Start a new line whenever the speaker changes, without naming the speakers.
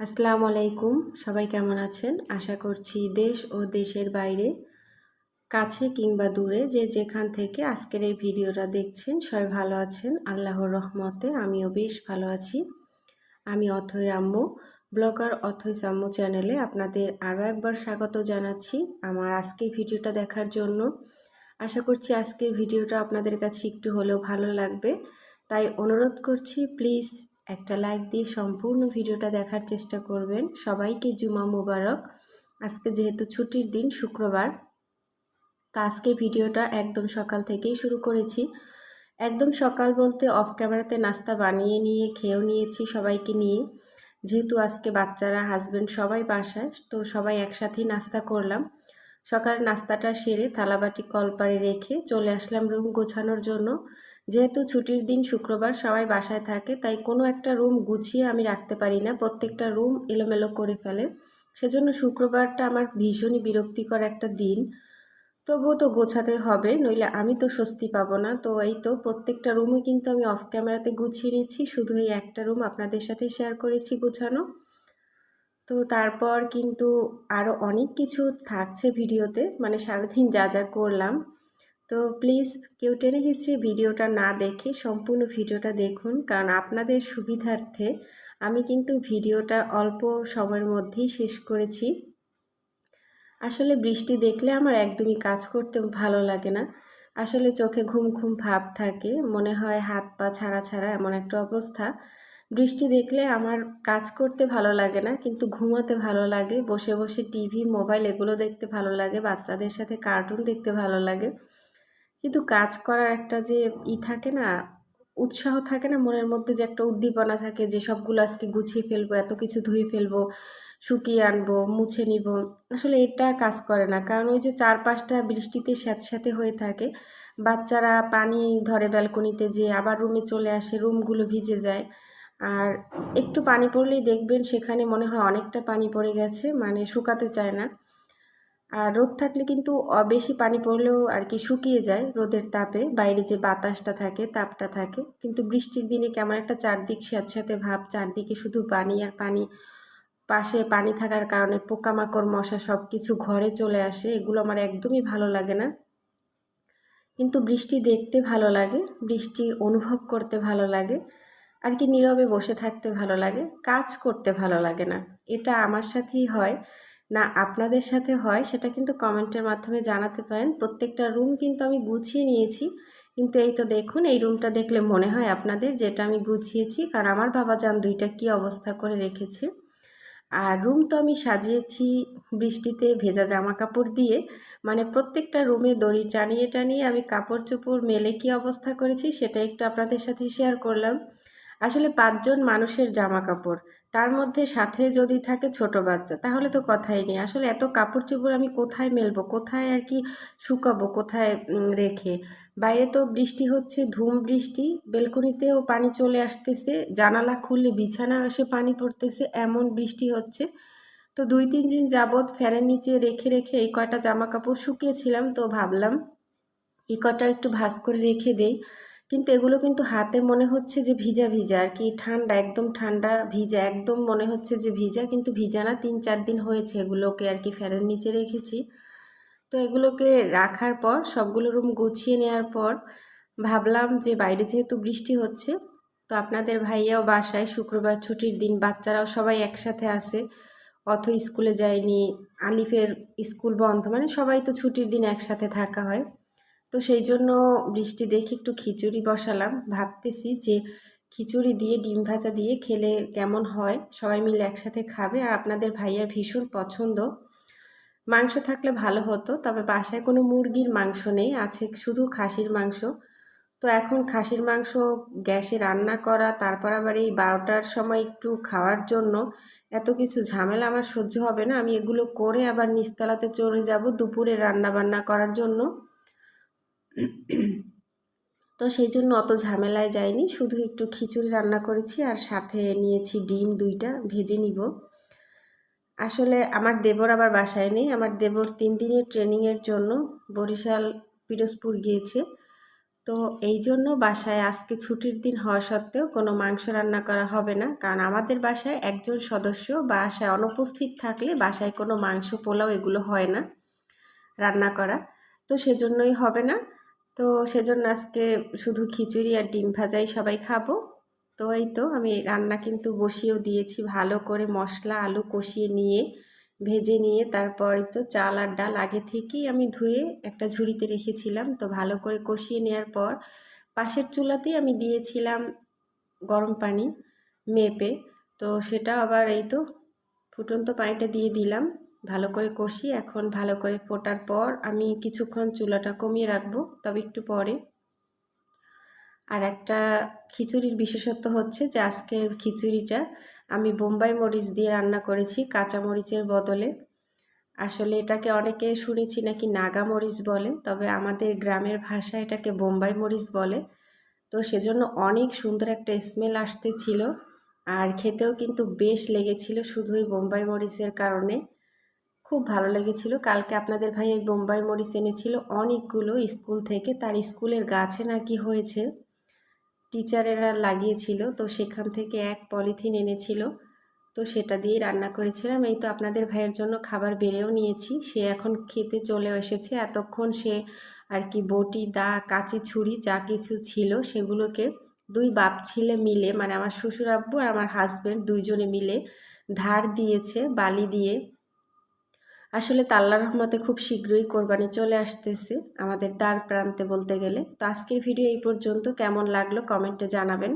আসসালামু আলাইকুম, সবাই কেমন আছেন? আশা করছি দেশ ও দেশের বাইরে, কাছে কিংবা দূরে যে যেখান থেকে আজকের এই ভিডিওটা দেখছেন, সবাই ভালো আছেন। আল্লাহর রহমতে আমিও বেশ ভালো আছি। আমি অথৈ রাম্য, ব্লগার অথৈ সাম্য চ্যানেলে আপনাদের আরও একবার স্বাগত জানাচ্ছি আমার আজকের ভিডিওটা দেখার জন্য। আশা করছি আজকের ভিডিওটা আপনাদের কাছে একটু হলেও ভালো লাগবে। তাই অনুরোধ করছি, প্লিজ একটা লাইক দিয়ে সম্পূর্ণ ভিডিওটা দেখার চেষ্টা করবেন। সবাইকে জুমা মুবারক। আজকে যেহেতু ছুটির দিন, শুক্রবার, তো আজকে ভিডিওটা একদম সকাল থেকেই শুরু করেছি। একদম সকাল বলতে অফ ক্যামেরাতে নাস্তা বানিয়ে নিয়ে, খেয়েও নিয়েছি সবাইকে নিয়ে। যেহেতু আজকে বাচ্চারা হাজব্যান্ড সবাই বাসায়, তো সবাই একসাথেই নাস্তা করলাম। সকালে নাস্তাটা সেরে থালাবাটি কলপারে রেখে চলে আসলাম রুম গোছানোর জন্য। যেহেতু ছুটির দিন শুক্রবার সবাই বাসায় থাকে, তাই কোনো একটা রুম গুছিয়ে আমি রাখতে পারি না। প্রত্যেকটা রুম এলোমেলো করে ফেলে। সেজন্য শুক্রবারটা আমার ভীষণই বিরক্তিকর একটা দিন। তবুও তো গোছাতে হবে, নইলে আমি তো স্বস্তি পাবো না। তো এই তো প্রত্যেকটা রুমই কিন্তু আমি অফ ক্যামেরাতে গুছিয়ে নিচ্ছি। শুধু এই একটা রুম আপনাদের সাথে শেয়ার করেছি গুছানো। তো তারপর কিন্তু আরও অনেক কিছু থাকছে ভিডিওতে মানে সারাদিন যা যা করলাম। তো প্লিজ কেউ টেনে হিস্ট্রি ভিডিওটা না দেখে সম্পূর্ণ ভিডিওটা দেখুন, কারণ আপনাদের সুবিধার্থে আমি কিন্তু ভিডিওটা অল্প সময়ের মধ্যেই শেষ করেছি। আসলে বৃষ্টি দেখলে আমার একদমই কাজ করতে ভালো লাগে না। আসলে চোখে ঘুম ঘুম ভাব থাকে, মনে হয় হাত পা ছাড়া ছাড়া এমন একটা অবস্থা। বৃষ্টি দেখলে আমার কাজ করতে ভালো লাগে না, কিন্তু ঘুমাতে ভালো লাগে, বসে বসে টিভি, মোবাইল এগুলো দেখতে ভালো লাগে, বাচ্চাদের সাথে কার্টুন দেখতে ভালো লাগে। কিন্তু কাজ করার একটা যে ই থাকে না, উৎসাহ থাকে না, মনের মধ্যে যে একটা উদ্দীপনা থাকে যে সবগুলো আজকে গুছিয়ে ফেলব, এত কিছু ধুয়ে ফেলব, শুকিয়ে আনব, মুছে নিব, আসলে এটা কাজ করে না। কারণ ওই যে চারপাশটা বৃষ্টিতে স্যাঁতস্যাঁতে হয়ে থাকে, বাচ্চারা পানি ধরে ব্যালকনিতে যে আবার রুমে চলে আসে, রুমগুলো ভিজে যায়। আর একটু পানি পড়লেই দেখবেন সেখানে মনে হয় অনেকটা পানি পড়ে গেছে মানে শুকাতে চায় না। আর রোদ থাকলে কিন্তু বেশি পানি পড়লেও আর কি শুকিয়ে যায় রোদের তাপে। বাইরে যে বাতাসটা থাকে, তাপটা থাকে। কিন্তু বৃষ্টির দিনে কেমন একটা চারদিক স্যাঁতস্যাঁতে ভাব, চারদিকে শুধু পানি আর পানি, পাশে পানি থাকার কারণে পোকামাকড়, মশা সব কিছু ঘরে চলে আসে। এগুলো আমার একদমই ভালো লাগে না। কিন্তু বৃষ্টি দেখতে ভালো লাগে, বৃষ্টি অনুভব করতে ভালো লাগে, আর কি নীরবে বসে থাকতে ভালো লাগে, কাজ করতে ভালো লাগে না। এটা আমার সাথেই হয়। না, আপনাদের সাথে হয়, সেটা কিন্তু কমেন্টের মাধ্যমে জানাতে পারেন। প্রত্যেকটা রুম কিন্তু আমি গুছিয়ে নিয়েছি। কিন্তু এই তো দেখুন, এই রুমটা দেখলে মনে হয় আপনাদের যেটা আমি গুছিয়েছি। কারণ আমার বাবা যান দুইটা কি অবস্থা করে রেখেছে। আর রুম তো আমি সাজিয়েছি বৃষ্টিতে ভেজা জামা কাপড় দিয়ে। মানে প্রত্যেকটা রুমে দড়ি টানিয়ে টানিয়ে আমি কাপড় চোপড় মেলে কি অবস্থা করেছি, সেটা একটু আপনাদের সাথে শেয়ার করলাম। আসলে পাঁচজন মানুষের জামা কাপড় তার মধ্যে সাথে যদি থাকে ছোট বাচ্চা, তাহলে তো কথাই নেই। আসলে এত কাপড় চোপড় আমি কোথায় মেলবো? কোথায় আর কি শুকাবো? কোথায় রেখে? বাইরে তো বৃষ্টি হচ্ছে, ধুম বৃষ্টি। বেলকনিতেও পানি চলে আসতেছে। জানালা খুললে বিছানা এসে পানি পড়তেছে। এমন বৃষ্টি হচ্ছে। তো দুই, তিন দিন যাবৎ ফ্যানের নিচে রেখে রেখে এই কয়টা জামা কাপড় শুকিয়েছিলাম, তো ভাবলাম এই কটা একটু ভাস করে রেখে দেই। কিন্তু এগুলো কিন্তু হাতে মনে হচ্ছে যে ভিজা ভিজা আর কি। ঠান্ডা, একদম ঠান্ডা, ভিজা, একদম মনে হচ্ছে যে ভিজা কিন্তু ভিজা না, তিন চার দিন হয়েছে এগুলোকে আর কি ফ্যানের নিচে রেখেছি। তো এগুলোকে রাখার পর, সবগুলো রুম গুছিয়ে নেওয়ার পর ভাবলাম যে বাইরে যেহেতু বৃষ্টি হচ্ছে, তো আপনাদের ভাইয়াও বাসায় শুক্রবার ছুটির দিন, বাচ্চারাও সবাই একসাথে আসে অথ স্কুলে যায়নি, আলিফের স্কুল বন্ধ মানে সবাই তো ছুটির দিন একসাথে থাকা হয়। তো সেই জন্য বৃষ্টি দেখে একটু খিচুড়ি বসালাম। ভাবতেছি যে খিচুড়ি দিয়ে, ডিম ভাজা দিয়ে খেলে কেমন হয়? সবাই মিলে একসাথে খাবে। আর আপনাদের ভাইয়ার ভীষণ পছন্দ। মাংস থাকলে ভালো হতো, তবে বাসায় কোনো মুরগির মাংস নেই। আছে শুধু খাসির মাংস। তো এখন খাসির মাংস গ্যাসে রান্না করা, তারপর আবার এই বারোটার সময় একটু খাওয়ার জন্য এত কিছু ঝামেলা আমার সহ্য হবে না। আমি এগুলো করে আবার নিস্তালাতে চলে যাব দুপুরে রান্না বান্না করার জন্য। তো সেই জন্য অত ঝামেলায় যায়নি শুধু একটু খিচুড়ি রান্না করেছি আর সাথে নিয়েছি ডিম দুইটা ভেজে নিব। আসলে আমার দেবর আবার বাসায় নেই। আমার দেবর তিন দিনের ট্রেনিংয়ের জন্য বরিশাল, পিরোজপুর গিয়েছে। তো এই জন্য বাসায় আজকে ছুটির দিন হওয়া সত্ত্বেও কোনো মাংস রান্না করা হবে না। কারণ আমাদের বাসায় একজন সদস্য বাসায় অনুপস্থিত থাকলে বাসায় কোনো মাংস পোলাও এগুলো হয় না রান্না করা। তো সেজন্যই হবে না। তো সেজন্য আজকে শুধু খিচুড়ি আর ডিম ভাজাই সবাই খাব। তো এই তো আমি রান্না কিন্তু বসিয়েও দিয়েছি ভালো করে মশলা, আলু কষিয়ে নিয়ে, ভেজে নিয়ে তারপরে তো চাল আর ডাল আগে থেকেই আমি ধুয়ে একটা ঝুড়িতে রেখেছিলাম। তো ভালো করে কষিয়ে নেওয়ার পর পাশের চুলাতেই আমি দিয়েছিলাম গরম পানি মেপে। তো সেটা আবার এই তো ফুটন্ত পানিটা দিয়ে দিলাম। ভালো করে কষি, এখন ভালো করে ফোটার পর আমি কিছুক্ষণ চুলাটা কমিয়ে রাখব, তবে একটু পরে। আর একটা খিচুড়ির বিশেষত্ব হচ্ছে যে আজকের খিচুড়িটা আমি বোম্বাই মরিচ দিয়ে রান্না করেছি কাঁচা মরিচের বদলে। আসলে এটাকে অনেকে শুনেছি নাকি নাগা মরিচ বলে, তবে আমাদের গ্রামের ভাষায় এটাকে বোম্বাই মরিচ বলে। তো সেজন্য অনেক সুন্দর একটা স্মেল আসতে ছিল আর খেতেও কিন্তু বেশ লেগেছিল শুধুই বোম্বাই মরিচের কারণে। খুব ভালো লেগেছিল। কালকে আপনাদের ভাই এই বোম্বাই মরিচ এনেছিল। অনেকগুলো স্কুল থেকে। তার স্কুলের গাছে নাকি হয়েছে। টিচারেরা লাগিয়েছিল। তো সেখান থেকে এক পলিথিন এনেছিল। তো সেটা দিয়ে রান্না করেছিলাম। এই তো আপনাদের ভাইয়ের জন্য খাবার বেড়েও নিয়েছি। সে এখন খেতে চলে এসেছে। এতক্ষণ সে আর কি বটি, দা, কাঁচি, ছুরি যা কিছু ছিল সেগুলোকে দুই বাপ ছিলে মিলে মানে আমার শ্বশুর আব্বু আর আমার হাজব্যান্ড দুইজনে মিলে ধার দিয়েছে, বালি দিয়ে আসলে তাল্লা রহমতে খুব শীঘ্রই কোরবানি চলে আসতেছে আমাদের দ্বার প্রান্তে বলতে গেলে। তো আজকের ভিডিও এই পর্যন্ত। কেমন লাগল কমেন্টে জানাবেন।